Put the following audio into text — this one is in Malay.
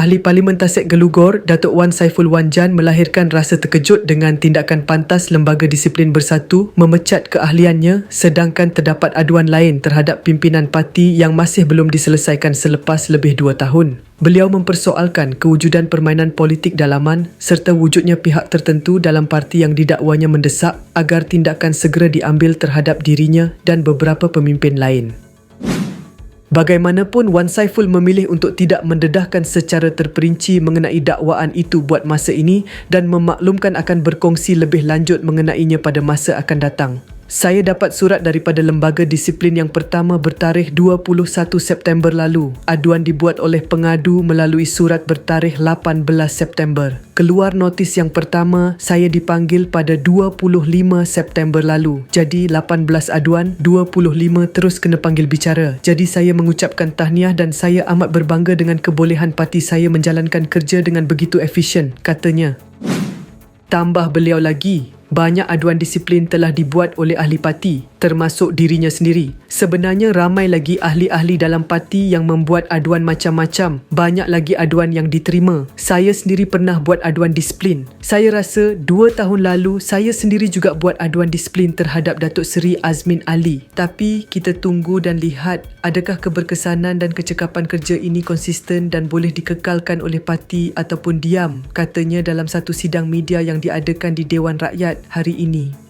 Ahli Parlimen Tasik Gelugor, Datuk Wan Saiful Wan Jan melahirkan rasa terkejut dengan tindakan pantas Lembaga Disiplin Bersatu memecat keahliannya sedangkan terdapat aduan lain terhadap pimpinan parti yang masih belum diselesaikan selepas lebih dua tahun. Beliau mempersoalkan kewujudan permainan politik dalaman serta wujudnya pihak tertentu dalam parti yang didakwanya mendesak agar tindakan segera diambil terhadap dirinya dan beberapa pemimpin lain. Bagaimanapun Wan Saiful memilih untuk tidak mendedahkan secara terperinci mengenai dakwaan itu buat masa ini dan memaklumkan akan berkongsi lebih lanjut mengenainya pada masa akan datang. Saya dapat surat daripada lembaga disiplin yang pertama bertarikh 21 September lalu. Aduan dibuat oleh pengadu melalui surat bertarikh 18 September. Keluar notis yang pertama, saya dipanggil pada 25 September lalu. Jadi 18 aduan, 25 terus kena panggil bicara. Jadi saya mengucapkan tahniah dan saya amat berbangga dengan kebolehan parti saya menjalankan kerja dengan begitu efisien, katanya. Tambah beliau lagi, banyak aduan disiplin telah dibuat oleh ahli parti termasuk dirinya sendiri. Sebenarnya ramai lagi ahli-ahli dalam parti yang membuat aduan macam-macam. Banyak lagi aduan yang diterima. Saya sendiri pernah buat aduan disiplin. Saya rasa dua tahun lalu saya sendiri juga buat aduan disiplin terhadap Datuk Seri Azmin Ali. Tapi kita tunggu dan lihat adakah keberkesanan dan kecekapan kerja ini konsisten dan boleh dikekalkan oleh parti ataupun diam katanya dalam satu sidang media yang diadakan di Dewan Rakyat hari ini.